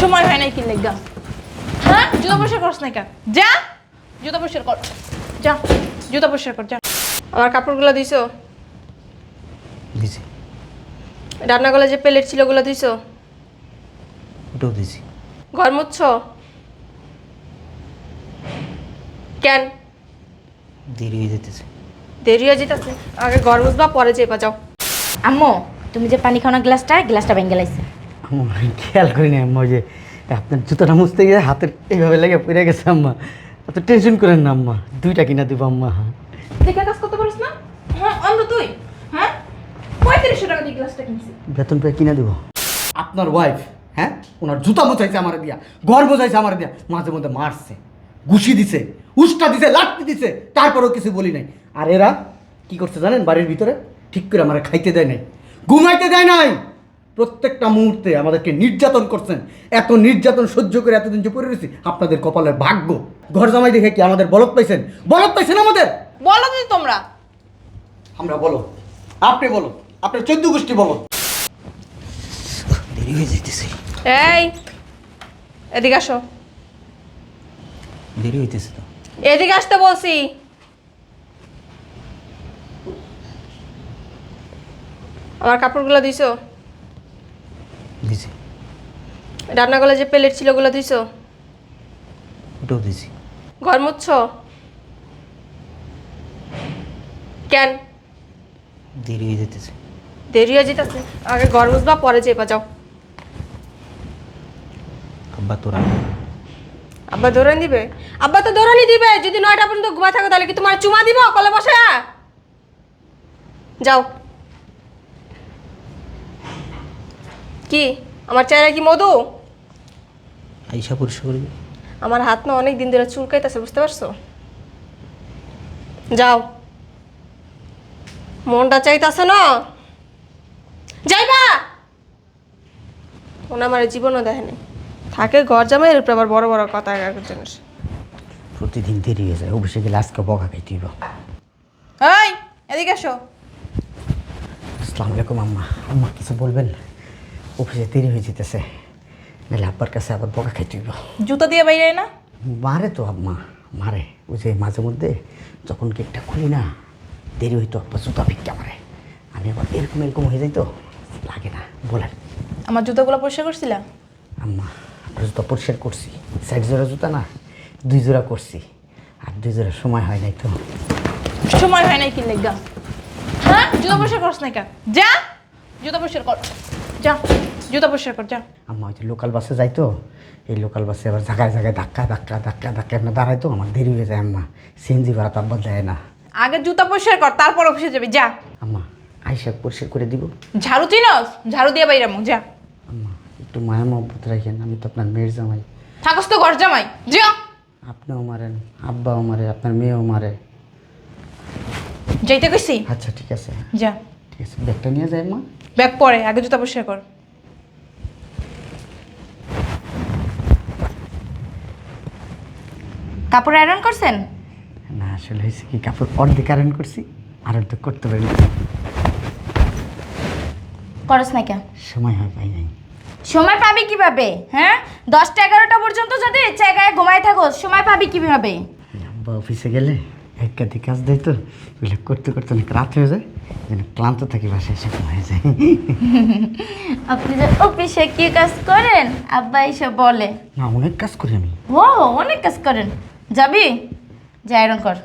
সময় হয় নাই কি লেগা হ্যাঁ? জুতা পরিষ্কার করছ না কেন? যা। জুতা পরিষ্কার কর। যা। জুতা পরিষ্কার কর যা। আমার কাপড়গুলো দিছো দিছি রান্নাগুলো যে প্লেট ছিল ওগুলো দিছো ওটাও দিছি ঘর মুচ্ছ কেন? দেরি হয়ে যেতেছে দেরি হয়ে যেতেছে আগে ঘর মুছবা পরে চেপা যাও। আম্মু তুমি যে পানি খাওয়ানো গ্লাসটা গ্লাসটা ভেঙে লাইছে। আমার খেয়াল করি না আম্মা যে আপনার জুতোটা মুছতে গিয়ে হাতের এইভাবে লেগে পড়ে গেছে আম্মা। এত টেনশন করেন না আম্মা দুইটা কিনা দিব আম্মা। দেখে কাজ করতে পারিস না? হ্যাঁ অন্ধ তুই। হ্যাঁ? পঁয়ত্রিশশো টাকা দিয়ে গ্লাসটা কিনছি। বেতন পেয়ে কিনা দিব। আপনার ওয়াইফ হ্যাঁ? ওনার জুতা মোচাইছে আমার দিয়া ঘর বোঝাইছে আমার দিয়া মাঝে মধ্যে মারছে ঘুষি দিছে উষ্টা দিছে লাঠি দিছে তারপরেও কিছু বলি নাই। আর এরা কি করছে জানেন বাড়ির ভিতরে ঠিক করে আমার খাইতে দেয় নাই ঘুমাইতে দেয় নাই। প্রত্যেকটা মুহূর্তে আমাদেরকে নির্যাতন করছেন। এত নির্যাতন সহ্য করে এতদিন যে পড়ে রয়েছি আপনাদের কপালের ভাগ্য। ঘর জামাই দেখে কি আমাদের বলদ পাইছেন? বলদ পাইছেন আমাদের? বলো তো তোমরা। আমরা বলো আপনি বলো আপনার চোদ্দ গোষ্ঠী বলো দেরি হয়ে যাইতেছে। এই এদিকে আসো। দেরি হইতেছে তো। এদিকে আসতে বলছি। আমার কাপড়গুলো দিছি? রান্নাগুলো যে প্লেট ছিল ওগুলো দিছো? ওটাও দিছি। ঘর মুচ্ছ কেন? দেরি হয়ে যেতেছে। দেরি হয়ে যেতেছে? আগে ঘর মুছবা পরে চেপা যাও। আব্বা তোরা আব্বা দৌড়ানি দিবে? আব্বা তো দৌড়ানি দিবে। যদি নয়টা পর্যন্ত ঘুমায় থাকো তাহলে কি তোমার চুমা দিব? কলে বসে যাও। কি? আমার চেহারা কি মধু? আইসা পরিষ্কার করবি আমার হাত না অনেক দিন ধরে চুলকাইতেছে বুঝতে পারছ? যাও। মনটা চাইতাছে না? যাইবা! ওনা আমার জীবনও দেখেনি থাকে ঘর জামাই এর উপরে আবার বড় বড় কথা এগারো জিনিস প্রতিদিন দেরি হয়ে যায় অফিসে গেলে আজকে বকা খাইতে হইব। এই এদিকে এসো। আসসালামু আলাইকুম আম্মা। আম্মা কিছু বলবেন? অফিসে দেরি হয়ে যেতেছে। নাহলে আব্বার কাছে আবার বকা খাইতে হইব জুতো দিয়ে বাইরে না মারে তো আম্মা মারে ওই যে মাঝে মধ্যে যখন কেকটা খুলি না দেরি হইতো আব্বা জুতা ভিক্ষা মারে আমি আবার এরকম এরকম হয়ে যাইতো লাগে না বলেন আমার জুতোগুলো পরিষ্কার করছিলা আম্মা আপনার জুতা পরিষ্কার করছি সাইড জোড়া জুতা না দুই জোড়া করছি আর দুই জোড়া সময় হয় নাই তো সময় হয় নাই কি লেগা হ্যাঁ জুতো পরিষ্কার করছ না কেন যা জুতো পরিষ্কার কর যা জুতো পরিষ্কার কর যা। আম্মা ওই যে লোকাল বাসে যাই তো এই লোকাল বাসে আবার জায়গায় জায়গায় ধাক্কা ধাক্কা ধাক্কা ধাক্কা এমনি দাঁড়াইতো? আমার দেরি হয়ে যায় আম্মা। সিএনজি ভাড়া তো আব্বা দেয় না। আগে জুতা পরিষ্কার কর তারপর অফিসে যাবি যা। আম্মা আইসা পরিষ্কার করে দিব। ঝাড়ু চিনস? ঝাড়ু দিয়ে বাইরে মুখ যা। আম্মা একটু মায়া মহব্বত রাখেন আমি তো আপনার মেয়ের জামাই। থাকস তো ঘর জামাই যা। আপনিও মারেন আব্বাও মারে আপনার মেয়েও মারে। যাইতে কইছি? আচ্ছা ঠিক আছে। যা। ঠিক আছে ব্যাগটা নিয়ে যায় মা ব্যাগ পরে আগে জুতো পরিষ্কার কর। কাপড় আয়রন করছেন? না আসলে হয়েছে কি কাপড় অর্ধেক কারণ করছি আর অর্ধেক করতে পারি না। করস না কেন? সময় হয় পাই নাই। সময় পাবি কীভাবে হ্যাঁ? দশটা এগারোটা পর্যন্ত যদি জায়গায় ঘুমাই থাকো সময় পাবি কীভাবে? আব্বা অফিসে গেলে একাধিক কাজ দেয় তো ওইগুলো করতে করতে অনেক রাত হয়ে যায় যেন ক্লান্ত থাকি বাসায় এসে হয়ে যায়। আপনি যে অফিসে কি কাজ করেন? আব্বা এসে বলে। না অনেক কাজ করি আমি। ও অনেক কাজ করেন। যাবি? যে আয়রন কর।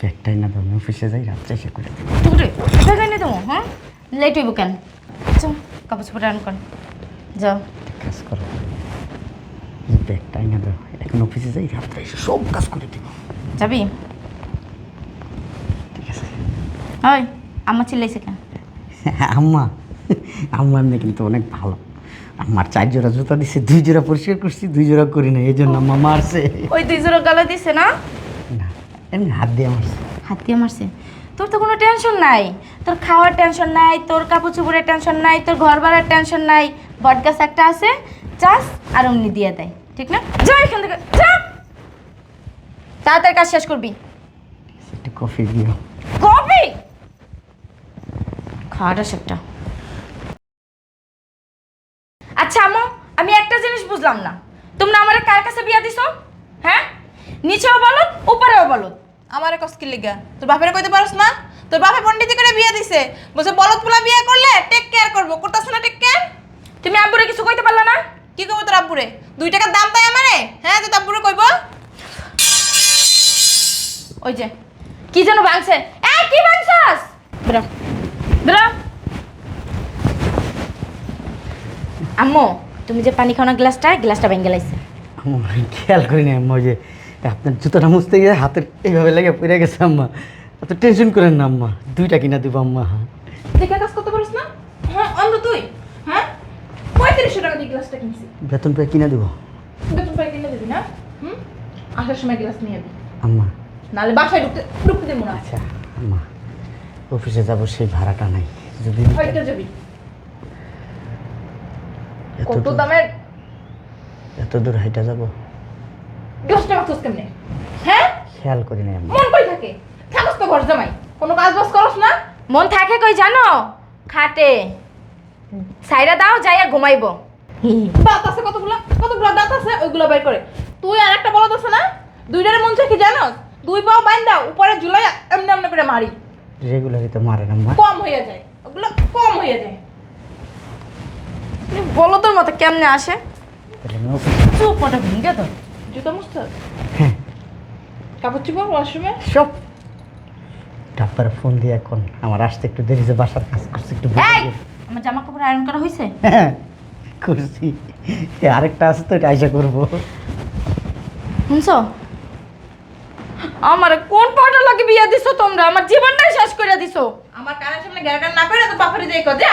ব্যাগটাই না আমি অফিসে যাই রাত্রে এসে করে টুকরে টাকা নিয়ে দেবো হ্যাঁ? লেট হইব কেন? চল কাপড় চোপড় আয়রন কর। যাও কাজ করো। ব্যাগটাই না দাও এখন অফিসে যাই রাত্রে এসে সব কাজ করে দিব। যাবি? ঠিক আছে। ওই আমার চিল্লাইছে কেন? আম্মা আম্মা এমনি কিন্তু অনেক ভালো। আমার চার জোড়া জুতা দিছে দুই জোড়া পরিষ্কার করছি দুই জোড়া করি না এই জন্য আম্মা মারছে। ওই দুই জোড়া গালা দিছে না? না এমনি হাত দিয়ে মারছে। হাত দিয়ে মারছে? তোর তো কোনো টেনশন নাই। তোর খাওয়ার টেনশন নাই তোর কাপড় চোপড়ের টেনশন নাই তোর ঘর ভাড়ার টেনশন নাই। বটগাছ একটা আছে চাস আর অমনি দিয়ে দেয় ঠিক না? যা এখান থেকে যা! তাড়াতাড়ি কাজ শেষ করবি। একটু কফি দিও। কফি? খাওয়াটা সেটা আচ্ছা আম্মু আমি একটা জিনিস বুঝলাম না। তোমরা আমার কার কাছে বিয়া দিছো? হ্যাঁ? নিচেও বলো উপরেও বলো। আমারে কস্কির লিগা? তোর বাপের কইতে পারস না? তোর বাপে পণ্ডিতি করে বিয়ে দিছে। বলছে বলদ পোলা বিয়ে করলে টেক কেয়ার করব। করতেছ না টেক কেয়ার তুমি আব্বুরে কিছু কইতে পারলা না? কি করব তোর আব্বুরে? দুই টাকার দাম তাই আমারে? হ্যাঁ তোর আব্বুরে কইব। ওই যে। কি যেন ভাঙছে। এই কি ভাঙছস? বেরো। বেরো। আম্মু তুমি যে পানি খাওয়ানো গ্লাসটা গ্লাসটা ভেঙে লাইছে আম্মা খেয়াল করি না আম্মা যে আপনার জুতোটা মুছতে গিয়ে হাতের এইভাবে লেগে পড়ে গেছে আম্মা। এত টেনশন করেন না আম্মা দুইটা কিনা দিব আম্মা। হ্যাঁ দেখে কাজ করতে পারিস না? হ্যাঁ অন্ধ তুই। হ্যাঁ? পঁয়ত্রিশশো টাকা দিয়ে গ্লাসটা কিনছি। বেতন পেয়ে কিনা দিব? বেতন পাই কিনে দিবি না? হুম? আসার সময় গ্লাস নিয়ে যাবি আম্মা। নাহলে বাসায় ঢুকতে ঢুকতে দেবো না। আচ্ছা আম্মা অফিসে যাব সেই ভাড়াটা নাই। যদি হয়তো যাবি। কত দামের? এত দূর হাইটা যাব? গ্লাসটা রাখছিস কেমনে? হ্যাঁ? খেয়াল করি না আম্মা মন কই থাকে? থাকস তো ঘর জামাই। কোনো কাজ বাজ করস না? মন থাকে কই জানো? খাটে। সাইরা দাও যাইয়া ঘুমাইবো। দাঁত আছে কতগুলো? কতগুলো দাঁত আছে? ওইগুলো বের করে। তুই আর একটা বলদ আছে না? দুইটার মন চাই কি জানোস? দুই পাও বাইন দাও উপরে ঝুলাই এমনি এমনি করে মারি। রেগুলারই তো মারেন আম্মা কম হয়ে যায়। ওগুলো কম হয়ে যায়। বলো তোর মতো কেমনে আসে? তাহলে আমি অফিসে চুপ ওটা ভেঙে তো জুতো মুছতে হ্যাঁ। কাপড় চুপড় ওয়াশরুমে সব। ডাক্তার ফোন দিয়ে এখন আমার আসতে একটু দেরি যে বাসার কাজ করছে একটু বলে এই! দিও। আমার জামা কাপড় আয়রন করা হয়েছে হ্যাঁ করছি। এ আরেকটা আছে তো এটা আইসা করব। শুনছো? আমার কোন পাউডার লাগে বিয়া দিছো তোমরা? আমার জীবনটাই শেষ করে দিছো। আমার কানের সামনে গ্যারাগার না করে তো বাপরে যাই কর যা।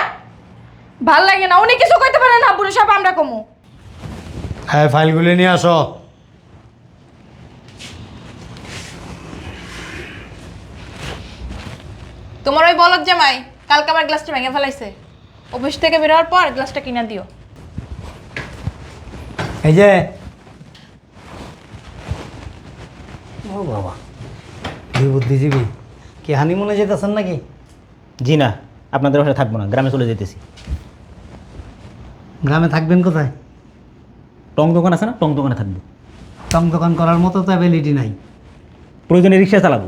ভালো লাগে না উনি কিছু কইতে পারে না বুড়ো সব আমরা কমু। হ্যাঁ ফাইলগুলি নিয়ে আসো। তোমার ওই বলদ জামাই কালকে আমার গ্লাসটা ভেঙে ফেলাইছে। অফিস থেকে বেরোয়ার পর গ্লাসটা কিনা দিও। এই যে। ও বাবা কি বুদ্ধিজীবী। কি হানিমুনে যেতেছেন নাকি? জি না আপনাদের বাসায় থাকব না গ্রামে চলে যেতেছি। গ্রামে থাকবেন কোথায়? টং দোকান আছে না? টং দোকানে থাকব। টং দোকান করার মতো তো অ্যাবিলিটি নাই। প্রয়োজনে রিক্সা চালাবো।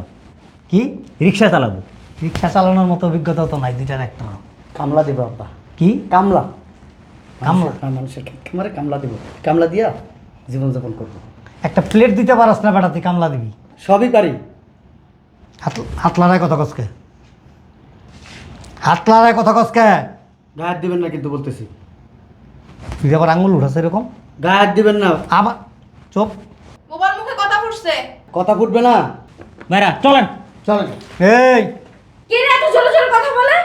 কি? রিক্সা চালাবো। রিক্সা চালানোর মতো অভিজ্ঞতা তো নাই দুইটার একটা। কামলা দিব আব্বা। কি? কামলা। কামলা? মানুষের খামারে কামলা। দিব। কামলা দিয়া জীবনযাপন করব। একটা প্লেট দিতে পারস না বেটা তুই কামলা দিবি? সবই পারি। হাত হাত লড়াই কথা কসকে হাত লড়াই কথা কসকে গায়ে দিবেন না কিন্তু বলতেছি। তুই আবার আঙুল উঠাছে এরকম? গায়ে হাত দিবেন না। আবার চুপ। মোবার মুখে কথা ফুটছে। কথা ফুটবে না। ভাইরা চলেন। চলেন। এই। কে রে এত জোরে জোরে কথা বলে?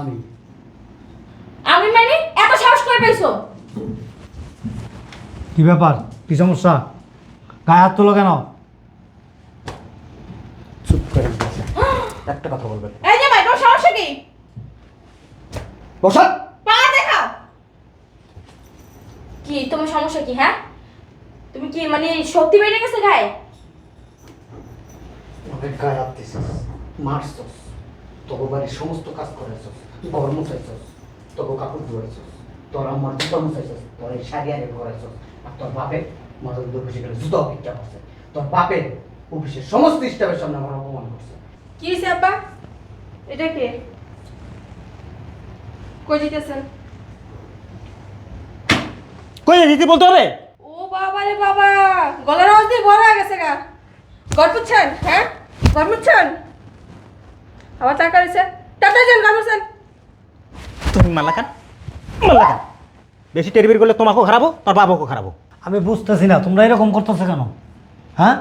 আমি। আমি মানে? এত সাহস করে পাইছো কি ব্যাপার? কি সমস্যা? গায়ে হাত তুলো কেন? চুপ করে একটা কথা বলবেন। এই জামাই তোমার সমস্যা কি? বসান কি তোমার সমস্যা কি হ্যাঁ? তুমি কি মানে সত্যি বেড়ে গেছে গায়ে? অনেক গায়ে দিছিস মারছস তোর বাড়ির সমস্ত কাজ করেছস ঘর মুছাইছস তোর কাপড় ধুয়েছস তোর আমার জুতা মুছাইছস তোর এই শাড়ি আরে করেছস আর তোর বাপে মজা দুধ খুশি করে জুতা ভিক্ষা করছে। তোর বাপে অফিসের সমস্ত স্টাফের সামনে আমার অপমান করছে। কি হয়েছে আব্বা? এটা কে? কই যেতেছেন কই দিদি বলতে হবে? ও বাবা রে বাবা গলার আওয়াজ দিয়ে বড় হয়ে গেছে গা। গড়পুচ্ছেন হ্যাঁ? গড় মুচ্ছেন আবার চা করেছে টাটা যান গড় তুমি মাল্লা খান বেশি টেরিবির করলে তোমাকেও খারাপো তোর বাবাকেও খারাপো আমি বুঝতেছি না তোমরা এরকম করতেছো কেন? হ্যাঁ?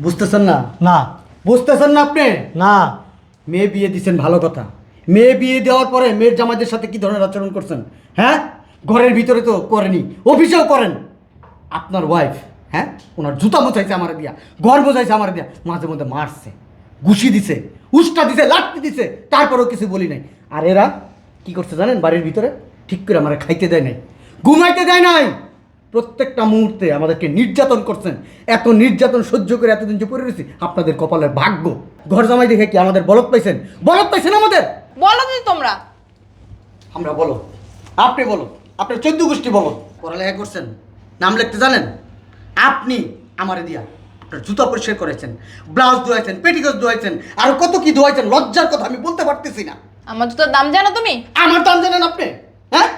বুঝতেছেন না? না। বুঝতেছেন না আপনি? না। মেয়ে বিয়ে দিচ্ছেন ভালো কথা। মেয়ে বিয়ে দেওয়ার পরে মেয়ের জামাইদের সাথে কি ধরনের আচরণ করছেন? হ্যাঁ? ঘরের ভিতরে তো করেনি অফিসেও করেন। আপনার ওয়াইফ হ্যাঁ? ওনার জুতা মোচাইছে আমার দিয়া ঘর বোঝাইছে আমার দিয়া মাঝে মধ্যে মারছে ঘুষি দিছে উষ্টা দিছে লাঠি দিছে তারপরেও কিছু বলি নাই। আর এরা কি করছে জানেন বাড়ির ভিতরে? ঠিক করে আমার খাইতে দেয় নাই ঘুমাইতে দেয় নাই। প্রত্যেকটা মুহূর্তে আমাদেরকে নির্যাতন করছেন। এত নির্যাতন সহ্য করে এতদিন যে পড়ে রয়েছি আপনাদের কপালের ভাগ্য। ঘর জামাই দেখে কি আমাদের বলদ পাইছেন? বলদ পাইছেন আমাদের? বলো তোমরা। আমরা বলো। আপনি বলো। আপনার চোদ্দ গোষ্ঠী বলো। পড়ালেখা করছেন। নাম লিখতে জানেন? আপনি আমারে দিয়া আপনার জুতা পরিষ্কার করেছেন ব্লাউজ ধোয়াইছেন পেটিকোজ ধোয়াইছেন আর কত কি ধোয়াইছেন লজ্জার কথা আমি বলতে পারতেছি না। আমার জুতোর দাম জানো তুমি? আমার দাম জানেন আপনি? হ্যাঁ?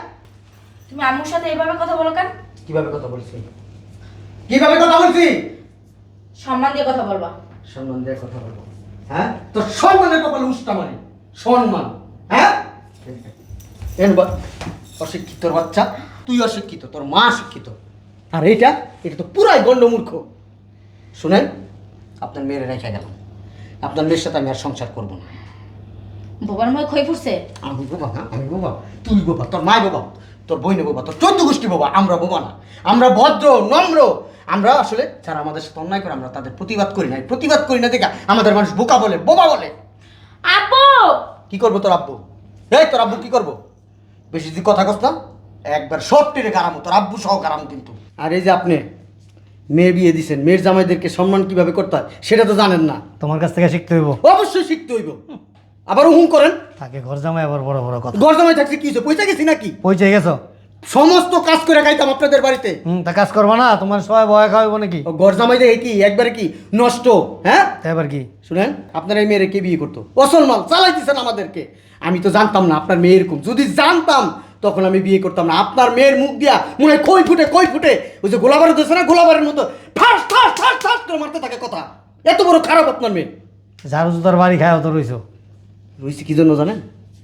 তুমি আম্মুর সাথে এইভাবে কথা বলো কেন? কীভাবে কথা বলছি? কীভাবে কথা বলছি? সম্মান দিয়ে কথা বলবা। সম্মান দিয়ে কথা বলব। হ্যাঁ? তো সম্মানের কপালে উষ্টা মারি। সম্মান। হ্যাঁ? এন বা- অশিক্ষিতর বাচ্চা তুই অশিক্ষিত তোর মা শিক্ষিত আর এইটা এটা তো পুরাই গণ্ডমূর্খ। শুনেন আপনার মেয়ের রেখে গেলাম। আপনার মেয়ের সাথে আমি আর সংসার করব না। বোবার মুখে খই ফুটছে আমি বাবা হ্যাঁ আমি বাবা। তুই বাবা তোর মায় বাবা তোর বইনে বাবা তোর চোদ্দ গোষ্ঠী বাবা আমরা বাবা না। আমরা ভদ্র নম্র। আমরা আসলে যারা আমাদের সাথে অন্যায় করে আমরা তাদের প্রতিবাদ করি না প্রতিবাদ করি না দেখা আমাদের মানুষ বোকা বলে বোবা বলে। আপু কি করব তোর আব্বু? এই তোর আব্বু কি করব? বেশি যদি কথা কস না একবার সব টেনে গারামো তোর আব্বু সহ গারামো কিন্তু। আর এই যে আপনি মেয়ে বিয়ে দিচ্ছেন মেয়ের জামাইদেরকে সম্মান কীভাবে করতে হয় সেটা তো জানেন না। তোমার কাছ থেকে শিখতে হইব। অবশ্যই শিখতে হইব। আবার হুম করেন। তাকে ঘর জামাই আবার বড় বড় কথা। ঘর জামাই থাকছে কি হয়েছে পয়সা গেছি নাকি? পৌঁছে গেছো? সমস্ত কাজ করে খাইতাম আপনাদের বাড়িতে। হুম তা কাজ করবা না তোমার সবাই ভয় খাওয়াইব নাকি? ও ঘর জামাই দেখে কি? একবারে কি? নষ্ট হ্যাঁ? এবার কি? শুনেন আপনার এই মেয়েরে কে বিয়ে করতো? অসল মাল চালাই দিচ্ছেন আমাদেরকে। আমি তো জানতাম না আপনার মেয়ে এরকম। যদি জানতাম তখন আমি বিয়ে করতাম না। আপনার মেয়ের মুখ দিয়া মনে হয় কই ফুটে কই ফুটে? ওই যে গোলাবারের দিচ্ছে না গোলাবারের মতো ঠাস ঠাস ঠাস ঠাস করে মারতে থাকে কথা। এত বড় খারাপ আপনার মেয়ে। ঝাড়ু জুতার বাড়ি খায় তো রইছো? রয়েছে কি জন্য জানেন?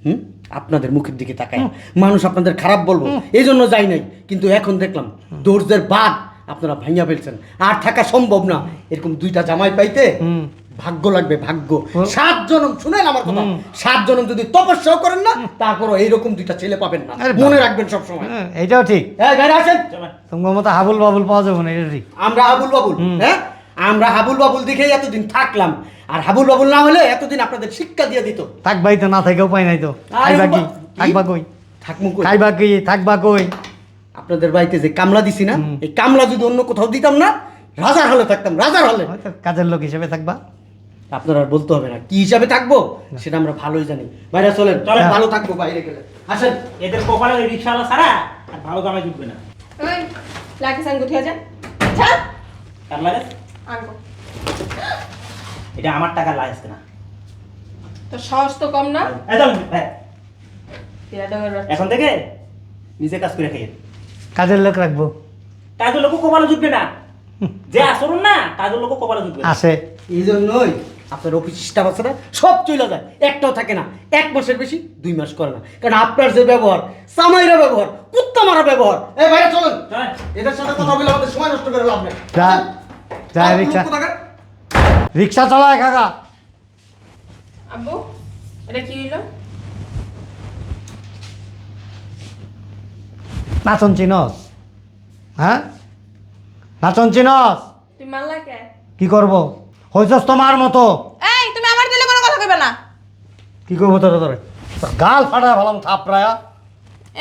হুম? আপনাদের মুখের দিকে তাকায়। মানুষ আপনাদের খারাপ বলব। এই জন্য যাই নাই। কিন্তু এখন দেখলাম দর্জের বাদ আপনারা ভাঙিয়া ফেলছেন। আর থাকা সম্ভব না। এরকম দুইটা জামাই পাইতে হুম। ভাগ্য লাগবে ভাগ্য। সাত জনম শুনেন আমার কথা। সাত জনম যদি তপস্যাও করেন না তারপরও এইরকম দুইটা ছেলে পাবেন না। মনে রাখবেন সব সময় হ্যাঁ, এইটাও ঠিক। বাইরে আসেন। তোমার মতো হাবুল বাবুল পাওয়া যাবে না এটা ঠিক। আমরা হাবুল বাবুল হ্যাঁ? আমরা হাবুল বাবুল দেখেই এতদিন থাকলাম। আর হাবুল বাবুল না হলে এতদিন আপনাদের শিক্ষা দিয়ে দিত। থাকবাই তো না থেকে উপায় নাই তো। খাইবা কি? থাকবা কই থাকমু কই? খাইবা কি থাকবা কই আপনাদের বাড়িতে যে কামলা দিছি না এই কামলা যদি অন্য কোথাও দিতাম না রাজার হলে থাকতাম রাজার হলে। কাজের লোক হিসেবে থাকবা। আপনার আর বলতে হবে না। কি হিসাবে থাকব? সেটা আমরা ভালোই জানি। বাইরে চলেন। চলেন। ভালো থাকব বাইরে গেলে। আসেন। এদের কপালে ওই রিক্সাওয়ালা ছাড়া আর ভালো দামে জুটবে না। ওই লাগে সাইন কোথায় যা ছাড়। কার লাগে আনব এটা আমার টাকা লাগছে না। তোর সাহস তো কম না? বাচ্চা। এখন থেকে নিজে কাজ করে খাইয়ে কাজের লোক রাখব। কাজের লোক কপালে জুটবে না। যে আসরুন না কাজের লোক কপালে জুটবে না। এই জন্যই আপনার অফিস স্টাফ আছে না সব চলে যায়। একটাও থাকে না। এক মাসের বেশি দুই মাস করে না। কারণ আপনার যে ব্যবহার সামাইরা ব্যবহার কুত্তা মারা ব্যবহার। এই বাইরে চলেন। এদের সাথে কথা বলে আমাদের সময় নষ্ট করে লাভ নেই। রিক্সা। রিক্সা চালায় কাকা। আব্বু এটা কি হইল? নাচন চিনস। হ্যাঁ? নাচন চিনস। তুই মারলা কে? কি করব? হইছস তোমার মতো? এই তুমি আমার দিলে কোনো কথা কইবে না। কি করব তোর তোরে? গাল ফাটা ভালাম থাপড়ায়া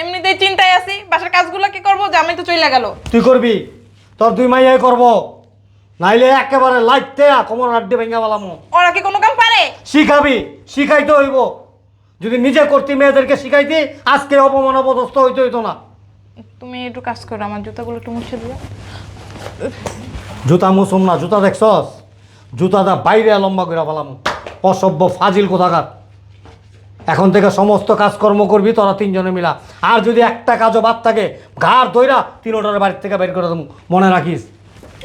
এমনিতেই চিন্তায় আছি বাসার কাজগুলো কি করব? জামাই তো চলে গেল। তুই করবি? তোর দুই মাইয়াই করব। নাইলে একেবারে লাইতে কোমর আড্ডি ভেঙে বলাম ওরা কি কোনো কাম পারে? শিখাবি শিখাইতে হইব। যদি নিজে করতি মেয়েদেরকে শিখাইতি আজকে অপমান অপদস্থ হইতে হইতো না। তুমি একটু কাজ করো আমার জুতাগুলো একটু মুছে দিও। জুতা মুসুম না জুতা দেখছস? জুতাটা বাইরে লম্বা করে ফেলাম। অসভ্য ফাজিল কোথাকার। এখন থেকে সমস্ত কাজকর্ম করবি তোরা তিনজনে মিলা। আর যদি একটা কাজও বাদ থাকে, ঘাড় দইরা তিনোটার বাড়ির থেকে বের করে মনে রাখিস।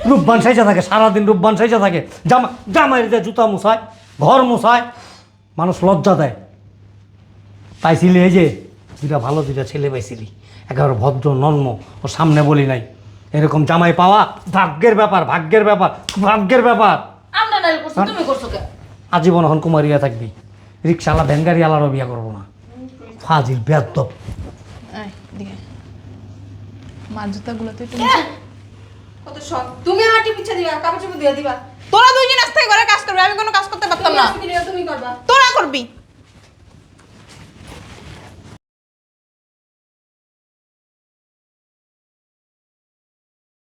রূপবান সাইজা থাকে, সারাদিন রূপবান সাইজা থাকে। জামা জামাই দিয়ে জুতা মুছায়, ঘর মুছায়, মানুষ লজ্জা দেয়। পাইছিলি এই যে দুটা ভালো দুটা ছেলে পাইছিলি। একেবারে ভদ্র নন্ম ও সামনে বলি নাই। এরকম জামাই পাওয়া ভাগ্যের ব্যাপার ভাগ্যের ব্যাপার ভাগ্যের ব্যাপার। নারী করছি তুমি করছ কে? আজীবন এখন কুমারিয়া থাকবি। রিক্সাওয়ালা ভ্যানগাড়িওয়ালারও বিয়া করব না। ফাজিল ব্যর্থ দিকে। জুতাগুলো তো একটু কত শখ। তুমি আমার টিপ দিবা কাপড় চোপড় দিয়ে দিবা। তোরা দুইজন আস্তে করে ঘরে কাজ করবে আমি কোনো কাজ করতে পারতাম না। তুমি তুমি করবা। তোরা করবি।